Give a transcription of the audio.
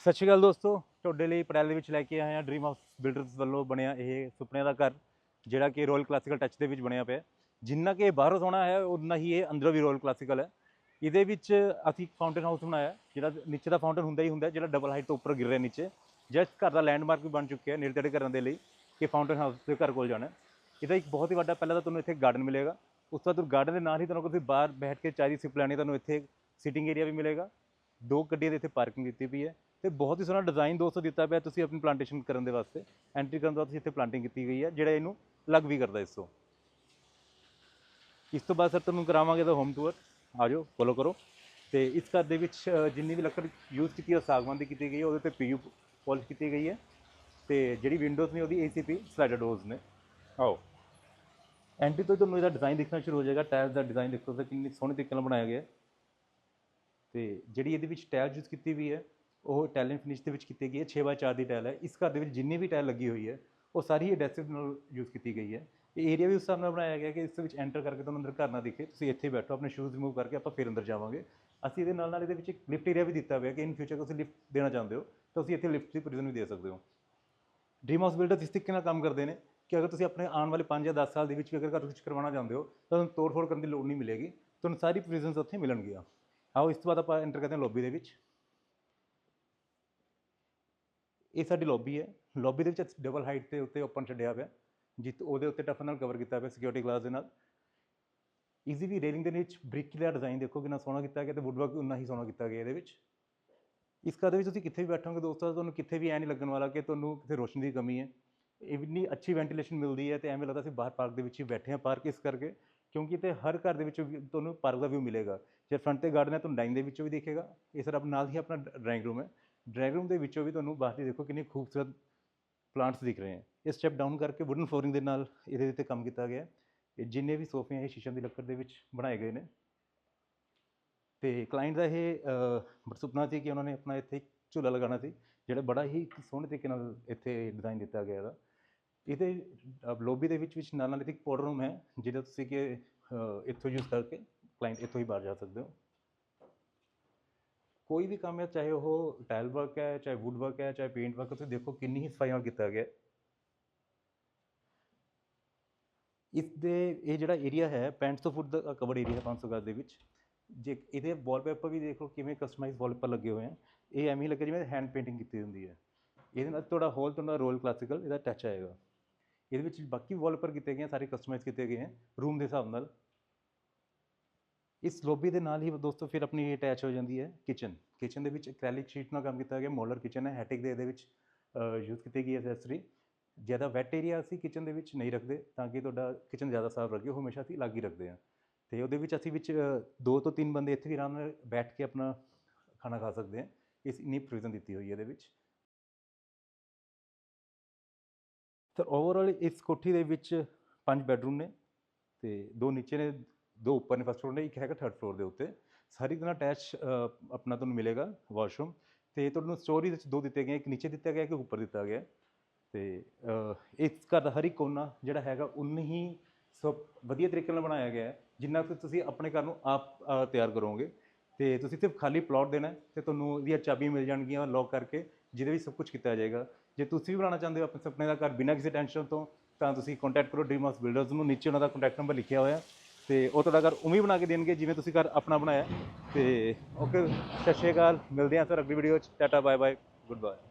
ਸਤਿ ਸ਼੍ਰੀ ਅਕਾਲ ਦੋਸਤੋ, ਤੁਹਾਡੇ ਲਈ ਪੜੈਲ ਦੇ ਵਿੱਚ ਲੈ ਕੇ ਆਏ ਹਾਂ ਡ੍ਰੀਮ ਹਾਊਸ ਬਿਲਡਰਸ ਵੱਲੋਂ ਬਣਿਆ ਇਹ ਸੁਪਨਿਆਂ ਦਾ ਘਰ, ਜਿਹੜਾ ਕਿ ਰੋਇਲ ਕਲਾਸੀਕਲ ਟੱਚ ਦੇ ਵਿੱਚ ਬਣਿਆ ਪਿਆ ਜਿੰਨਾ ਕਿ ਇਹ ਬਾਹਰੋਂ ਸੋਹਣਾ ਹੈ ਉਨਾ ਹੀ ਇਹ ਅੰਦਰੋਂ ਵੀ ਰੋਇਲ ਕਲਾਸੀਕਲ ਹੈ। ਇਹਦੇ ਵਿੱਚ ਅਸੀਂ ਇੱਕ ਫਾਊਂਟੇਨ ਹਾਊਸ ਬਣਾਇਆ ਜਿਹੜਾ ਨੀਚੇ ਦਾ ਫਾਊਂਟੇਨ ਹੁੰਦਾ ਹੀ ਹੁੰਦਾ ਜਿਹੜਾ ਡਬਲ ਹਾਈਟ ਤੋਂ ਉੱਪਰ ਗਿਰ ਰਿਹਾ ਨੀਚੇ। ਜਿਹੜਾ ਘਰ ਦਾ ਲੈਂਡਮਾਰਕ ਵੀ ਬਣ ਚੁੱਕਿਆ ਹੈ ਨੇੜੇ ਤੇੜੇ ਘਰਾਂ ਦੇ ਲਈ ਕਿ ਫਾਊਂਟੇਨ ਹਾਊਸ ਦੇ ਘਰ ਕੋਲ ਜਾਣਾ ਇਹਦਾ ਇੱਕ ਬਹੁਤ ਹੀ ਵੱਡਾ, ਪਹਿਲਾਂ ਤਾਂ ਤੁਹਾਨੂੰ ਇੱਥੇ ਗਾਰਡਨ ਮਿਲੇਗਾ। ਉਸ ਤੋਂ ਬਾਅਦ ਗਾਰਡਨ ਦੇ ਨਾਲ ਹੀ ਤੁਹਾਨੂੰ ਤੁਸੀਂ ਬਾਹਰ ਬੈਠ ਕੇ ਚਾਹ ਸਿਪ ਲੈਣੀ ਤੁਹਾਨੂੰ ਇੱਥੇ ਸਿਟਿੰਗ ਏਰੀਆ ਵੀ ਮਿਲੇਗਾ। ਦੋ ਗੱਡੀਆਂ ਦੇ ਇੱਥੇ ਪਾਰਕਿੰਗ ਦਿੱਤੀ ਪਈ ਹੈ। ਤੇ ਬਹੁਤ ਹੀ ਸੋਹਣਾ ਡਿਜ਼ਾਈਨ ਦੋਸਤੋ ਦਿੱਤਾ ਪਿਆ ਤੁਸੀਂ ਆਪਣੀ ਪਲਾਂਟੇਸ਼ਨ ਕਰਨ ਦੇ ਵਾਸਤੇ। ਐਂਟਰੀ ਕਰਨ ਤੋਂ ਬਾਅਦ ਤੁਸੀਂ ਇੱਥੇ ਪਲਾਂਟਿੰਗ ਕੀਤੀ ਗਈ ਹੈ, ਜਿਹੜਾ ਇਹਨੂੰ ਲੱਗ ਵੀ ਕਰਦਾ ਇਸ ਤੋਂ। ਇਸ ਤੋਂ ਬਾਅਦ ਸਰ ਤੁਹਾਨੂੰ ਕਰਾਵਾਂਗੇ ਤਾਂ ਹੋਮ ਟੂਰ ਆ ਜਾਓ ਫੋਲੋ ਕਰੋ। ਤੇ ਇਸ ਘਰ ਦੇ ਵਿੱਚ ਜਿੰਨੀ ਵੀ ਲੱਕੜ ਯੂਜ਼ ਕੀਤੀ ਹੈ ਸਾਗਵਾਨ ਦੀ ਕੀਤੀ ਗਈ ਹੈ, ਉਹਦੇ ਤੇ ਪੀਯੂ ਪਾਲਿਸ਼ ਕੀਤੀ ਗਈ ਹੈ। ਤੇ ਜਿਹੜੀ ਵਿੰਡੋਜ਼ ਨੇ, ਉਹਦੀ ACP ਸਲਾਈਡਰ ਡੋਰਸ ਨੇ। ਆਓ। ਐਂਟਰੀ ਤੋਂ ਹੀ ਤੁਹਾਨੂੰ ਇਹਦਾ ਡਿਜ਼ਾਈਨ ਦੇਖਣਾ ਸ਼ੁਰੂ ਹੋ ਜਾਏਗਾ। ਟਾਇਲਸ ਦਾ ਡਿਜ਼ਾਈਨ ਦੇਖੋ ਤੁਸੀਂ ਕਿੰਨੀ ਸੋਹਣੇ ਤਰੀਕੇ ਨਾਲ ਬਣਾਇਆ ਗਿਆ ਹੈ। ਤੇ ਜਿਹੜੀ ਇਹਦੇ ਵਿੱਚ ਟਾਇਲ ਯੂਜ਼ ਕੀਤੀ ਵੀ ਹੈ ਉਹ ਇਟਾਲੀਅਨ ਫਿਨਿਸ਼ ਦੇ ਵਿੱਚ ਕੀਤੀ ਗਈ ਹੈ 6x4 ਦੀ ਟਾਇਲ ਹੈ। ਇਸ ਘਰ ਦੇ ਵਿੱਚ ਜਿੰਨੀ ਵੀ ਟਾਇਲ ਲੱਗੀ ਹੋਈ ਹੈ, ਉਹ ਸਾਰੀ ਐਡੈਸਿਵ ਨਾਲ ਯੂਜ਼ ਕੀਤੀ ਗਈ ਹੈ। ਇਹ ਏਰੀਆ ਵੀ ਉਸ ਹਿਸਾਬ ਨਾਲ ਬਣਾਇਆ ਗਿਆ ਕਿ ਇਸ ਵਿੱਚ ਐਂਟਰ ਕਰਕੇ ਤੁਹਾਨੂੰ ਅੰਦਰ ਘਰ ਨਾ ਦਿਖੇ। ਤੁਸੀਂ ਇੱਥੇ ਬੈਠੋ, ਆਪਣੇ ਸ਼ੂਜ਼ ਰਿਮੂਵ ਕਰਕੇ ਆਪਾਂ ਫਿਰ ਅੰਦਰ ਜਾਵਾਂਗੇ। ਅਸੀਂ ਇਹਦੇ ਨਾਲ ਨਾਲ ਇਹਦੇ ਵਿੱਚ ਇੱਕ ਲਿਫਟ ਏਰੀਆ ਵੀ ਦਿੱਤਾ ਹੋਇਆ ਕਿ ਇਨ ਫਿਊਚਰ ਤੁਸੀਂ ਲਿਫਟ ਦੇਣਾ ਚਾਹੁੰਦੇ ਹੋ, ਤਾਂ ਤੁਸੀਂ ਇੱਥੇ ਲਿਫਟ ਦੀ ਪ੍ਰੋਵੀਜ਼ਨ ਵੀ ਦੇ ਸਕਦੇ ਹੋ। ਡ੍ਰੀਮ ਹਾਊਸ ਬਿਲਡਰ ਇਸ ਤਰੀਕੇ ਨਾਲ ਕੰਮ ਕਰਦੇ ਨੇ ਕਿ ਅਗਰ ਤੁਸੀਂ ਆਪਣੇ ਆਉਣ ਵਾਲੇ 5 ਜਾਂ 10 ਸਾਲ ਦੇ ਵਿੱਚ ਵੀ ਅਗਰ ਘਰ ਕੁਝ ਕਰਵਾਉਣਾ ਚਾਹੁੰਦੇ ਹੋ, ਤਾਂ ਤੁਹਾਨੂੰ ਤੋੜ-ਫੋੜ ਕਰਨ ਦੀ ਲੋੜ ਨਹੀਂ ਮਿਲੇਗੀ। ਤੁਹਾਨੂੰ ਸਾਰੀ ਪ੍ਰੋਵੀਜ਼ਨਸ ਉੱਥੇ ਮਿਲਣਗੀਆਂ। ਆਓ, ਇਸ ਤੋਂ ਬਾਅਦ ਆਪਾਂ ਐਂਟਰ ਕਰਦੇ ਹਾਂ ਲੌਬੀ ਦੇ ਵਿੱਚ। ਇਹ ਸਾਡੀ ਲੌਬੀ ਹੈ। ਲੌਬੀ ਦੇ ਵਿੱਚ ਡਬਲ ਹਾਈਟ ਤੇ ਉੱਤੇ ਓਪਨ ਛੱਡਿਆ ਪਿਆ। ਜਿੱਤ ਉਹਦੇ ਉੱਤੇ ਟਫਨ ਨਾਲ ਕਵਰ ਕੀਤਾ ਪਿਆ ਸਿਕਿਉਰਿਟੀ ਗਲਾਸ ਦੇ ਨਾਲ। ਈਜ਼ੀ ਵੀ ਰੇਲਿੰਗ ਦੇ ਵਿੱਚ ਬ੍ਰਿਕ ਦਾ ਡਿਜ਼ਾਈਨ ਦੇਖੋ ਕਿੰਨਾ ਸੋਹਣਾ ਕੀਤਾ ਗਿਆ ਤੇ ਵੁੱਡਵਰਕ ਉਨਾ ਹੀ ਸੋਹਣਾ ਕੀਤਾ ਗਿਆ ਇਹਦੇ ਵਿੱਚ। ਇਸ ਘਰ ਦੇ ਵਿੱਚ ਤੁਸੀਂ ਕਿੱਥੇ ਵੀ ਬੈਠੋਗੇ ਦੋਸਤੋ, ਤੁਹਾਨੂੰ ਕਿੱਥੇ ਵੀ ਐ ਨਹੀਂ ਲੱਗਣ ਵਾਲਾ ਕਿ ਤੁਹਾਨੂੰ ਕਿਤੇ ਰੋਸ਼ਨੀ ਦੀ ਕਮੀ ਹੈ। ਇੰਨੀ ਅੱਛੀ ਵੈਂਟੀਲੇਸ਼ਨ ਮਿਲਦੀ ਹੈ ਤੇ ਐਵੇਂ ਲੱਗਦਾ ਅਸੀਂ ਬਾਹਰ ਪਾਰਕ ਦੇ ਵਿੱਚ ਹੀ ਬੈਠੇ ਹਾਂ ਪਾਰਕ ਇਸ ਕਰਕੇ, ਕਿਉਂਕਿ ਤੇ ਹਰ ਘਰ ਦੇ ਵਿੱਚ ਤੁਹਾਨੂੰ ਪਾਰਕ ਦਾ ਵਿਊ ਮਿਲੇਗਾ। ਜੇ ਫਰੰਟ ਤੇ ਗਾਰਡਨ ਹੈ ਤੁਹਾਨੂੰ ਡਾਈਨਿੰਗ ਦੇ ਵਿੱਚੋਂ ਵੀ ਦੇਖੇਗਾ। ਇਹ ਸਰ ਨਾਲ ਹੀ ਆਪਣਾ ਡਰਾਇੰਗ ਰੂਮ ਹੈ। ਡਰਾਇੰਗ ਰੂਮ ਦੇ ਵਿੱਚੋਂ ਵੀ ਤੁਹਾਨੂੰ ਬਾਹਰਲੀ ਦੇਖੋ ਕਿੰਨੇ ਖੂਬਸੂਰਤ ਪਲਾਂਟਸ ਦਿਖ ਰਹੇ ਹੈ। ਇਹ ਸਟੈਪ ਡਾਊਨ ਕਰਕੇ ਵੁਡਨ ਫਲੋਰਿੰਗ ਦੇ ਨਾਲ ਇਹਦੇ ਉੱਤੇ ਕੰਮ ਕੀਤਾ ਗਿਆ ਇਹ ਜਿੰਨੇ ਵੀ ਸੋਫੇ ਹੈ, ਇਹ ਸ਼ੀਸ਼ਮ ਦੀ ਲੱਕੜ ਦੇ ਵਿੱਚ ਬਣਾਏ ਗਏ ਨੇ। ਤੇ ਕਲਾਇੰਟ ਦਾ ਇਹ ਸੁਪਨਾ ਸੀ ਕਿ ਉਹਨਾਂ ਨੇ ਆਪਣਾ ਇੱਥੇ ਝੂਲਾ ਲਗਾਉਣਾ ਸੀ, ਜਿਹੜਾ ਬੜਾ ਹੀ ਸੋਹਣੇ ਤਰੀਕੇ ਨਾਲ ਇੱਥੇ ਡਿਜ਼ਾਈਨ ਦਿੱਤਾ ਗਿਆ ਇਹਦਾ ਇਹਦੇ ਲੋਬੀ ਦੇ ਵਿੱਚ ਵਿੱਚ ਨਾਲ ਨਾਲ ਇੱਥੇ ਇੱਕ ਪਾਊਡਰ ਰੂਮ ਹੈ, ਜਿਹਦਾ ਤੁਸੀਂ ਕਿ ਇੱਥੋਂ ਯੂਜ਼ ਕਰਕੇ ਕਲਾਇੰਟ ਇੱਥੋਂ ਹੀ ਬਾਹਰ ਜਾ ਸਕਦੇ ਹੋ। ਕੋਈ ਵੀ ਕੰਮ ਹੈ, ਚਾਹੇ ਉਹ ਟਾਇਲ ਵਰਕ ਹੈ, ਚਾਹੇ ਵੁੱਡ ਵਰਕ ਹੈ, ਚਾਹੇ ਪੇਂਟ ਵਰਕ ਤੁਸੀਂ ਦੇਖੋ ਕਿੰਨੀ ਹੀ ਸਫ਼ਾਈ ਨਾਲ ਕੀਤਾ ਗਿਆ ਇਸ ਦੇ, ਇਹ ਜਿਹੜਾ ਏਰੀਆ ਹੈ 6500 ਫੁੱਟ ਦਾ ਕਵਰ ਏਰੀਆ ਹੈ 500 ਗਜ਼ ਦੇ ਵਿੱਚ। ਜੇ ਇਹਦੇ ਵਾਲਪੇਪਰ ਵੀ ਦੇਖੋ ਕਿਵੇਂ ਕਸਟਮਾਈਜ਼ ਵਾਲਪੇਪਰ ਲੱਗੇ ਹੋਏ ਹਨ ਇਹ ਐਵੇਂ ਹੀ ਲੱਗੇ ਜਿਵੇਂ ਹੈਂਡ ਪੇਂਟਿੰਗ ਕੀਤੀ ਹੁੰਦੀ ਹੈ। ਇਹਦੇ ਨਾਲ ਤੁਹਾਡਾ ਹੋਲ ਤੁਹਾਡਾ ਰੋਲ ਕਲਾਸੀਕਲ ਇਹਦਾ ਟੱਚ ਆਏਗਾ। ਇਹਦੇ ਵਿੱਚ ਬਾਕੀ ਵਾਲਪੇਪਰ ਕੀਤੇ ਗਏ ਸਾਰੇ ਕਸਟਮਾਈਜ਼ ਕੀਤੇ ਗਏ ਹਨ ਰੂਮ ਦੇ ਹਿਸਾਬ ਨਾਲ। ਇਸ ਲੋਬੀ ਦੇ ਨਾਲ ਹੀ ਦੋਸਤੋ ਫਿਰ ਆਪਣੀ ਅਟੈਚ ਹੋ ਜਾਂਦੀ ਹੈ ਕਿਚਨ ਕਿਚਨ ਦੇ ਵਿੱਚ ਐਕ੍ਰੈਲਿਕ ਸ਼ੀਟ ਨਾਲ ਕੰਮ ਕੀਤਾ ਗਿਆ ਮੋਲਰ ਕਿਚਨ ਹੈ ਹੈਟਿਕ ਦੇ ਇਹਦੇ ਵਿੱਚ ਯੂਜ਼ ਕੀਤੀ ਗਈ ਐਸੈਸਰੀ ਜ਼ਿਆਦਾ ਵੈਟ ਏਰੀਆ ਅਸੀਂ ਕਿਚਨ ਦੇ ਵਿੱਚ ਨਹੀਂ ਰੱਖਦੇ, ਤਾਂ ਕਿ ਤੁਹਾਡਾ ਕਿਚਨ ਜ਼ਿਆਦਾ ਸਾਫ਼ ਰਹੇ ਉਹ ਹਮੇਸ਼ਾ ਅਸੀਂ ਅਲੱਗ ਹੀ ਰੱਖਦੇ ਹਾਂ। ਤੇ ਉਹਦੇ ਵਿੱਚ ਅਸੀਂ ਵਿੱਚ ਦੋ ਤੋਂ ਤਿੰਨ ਬੰਦੇ ਇੱਥੇ ਵੀ ਆਰਾਮ ਨਾਲ ਬੈਠ ਕੇ ਆਪਣਾ ਖਾਣਾ ਖਾ ਸਕਦੇ ਹਾਂ। ਇਸ ਇੰਨੀ ਪ੍ਰੋਵੀਜ਼ਨ ਦਿੱਤੀ ਹੋਈ ਹੈ ਇਹਦੇ ਵਿੱਚ। ਤਾਂ ਓਵਰਆਲ ਇਸ ਕੋਠੀ ਦੇ ਵਿੱਚ ਪੰਜ ਬੈਡਰੂਮ ਨੇ ਤੇ ਦੋ ਨੀਚੇ ਨੇ ਦੋ ਉੱਪਰ ਨੇ ਫਸਟ ਫਲੋਰ ਨੇ, ਇੱਕ ਹੈਗਾ ਥਰਡ ਫਲੋਰ ਦੇ ਉੱਤੇ। ਸਾਰੀ ਤਰ੍ਹਾਂ ਅਟੈਚ ਆਪਣਾ ਤੁਹਾਨੂੰ ਮਿਲੇਗਾ ਵਾਸ਼ਰੂਮ ਤੇ ਤੁਹਾਨੂੰ ਸਟੋਰੀ ਵਿੱਚ ਦੋ ਦਿੱਤੇ ਗਏ, ਇੱਕ ਨੀਚੇ ਦਿੱਤਾ ਗਿਆ, ਇੱਕ ਉੱਪਰ ਦਿੱਤਾ ਗਿਆ। ਤੇ ਇਸ ਘਰ ਦਾ ਹਰ ਇੱਕ ਕੋਨਾ ਜਿਹੜਾ ਹੈਗਾ, ਉਨੀ ਹੀ ਸਭ ਵਧੀਆ ਤਰੀਕੇ ਨਾਲ ਬਣਾਇਆ ਗਿਆ ਹੈ, ਜਿੰਨਾ ਕਿ ਤੁਸੀਂ ਆਪਣੇ ਘਰ ਨੂੰ ਆਪ ਤਿਆਰ ਕਰੋਗੇ। ਤੇ ਤੁਸੀਂ ਸਿਰਫ ਖਾਲੀ ਪਲਾਟ ਦੇਣਾ ਹੈ ਤੇ ਤੁਹਾਨੂੰ ਇਹਦੀਆਂ ਚਾਬੀਆਂ ਮਿਲ ਜਾਣਗੀਆਂ ਲੌਕ ਕਰਕੇ, ਜਿਹਦੇ ਵਿੱਚ ਸਭ ਕੁਝ ਕੀਤਾ ਜਾਏਗਾ। ਜੇ ਤੁਸੀਂ ਵੀ ਬਣਾਉਣਾ ਚਾਹੁੰਦੇ ਹੋ ਆਪਣੇ ਸੁਪਨੇ ਦਾ ਘਰ ਬਿਨਾਂ ਕਿਸੇ ਟੈਨਸ਼ਨ ਤੋਂ, ਤਾਂ ਤੁਸੀਂ ਕੰਟੈਕਟ ਕਰੋ ਡ੍ਰੀਮ ਹਾਊਸ ਬਿਲਡਰਸ ਨੂੰ, ਨੀਚੇ ਉਹਨਾਂ ਦਾ ਕੰਟੈਕਟ ਨੰਬਰ ਲਿਖਿਆ ਹੋਇਆ। ਤੇ ਉਹ ਤੁਹਾਡਾ ਘਰ ਉਵੇਂ ਬਣਾ ਕੇ ਦੇਣਗੇ ਜਿਵੇਂ ਤੁਸੀਂ ਘਰ ਆਪਣਾ ਬਣਾਇਆ ਹੈ। ਤੇ ਓਕੇ, ਸਤਿ ਸ਼੍ਰੀ ਅਕਾਲ, ਮਿਲਦੇ ਹਾਂ ਸਰ ਅਗਲੀ ਵੀਡੀਓ ਚ tata bye bye good bye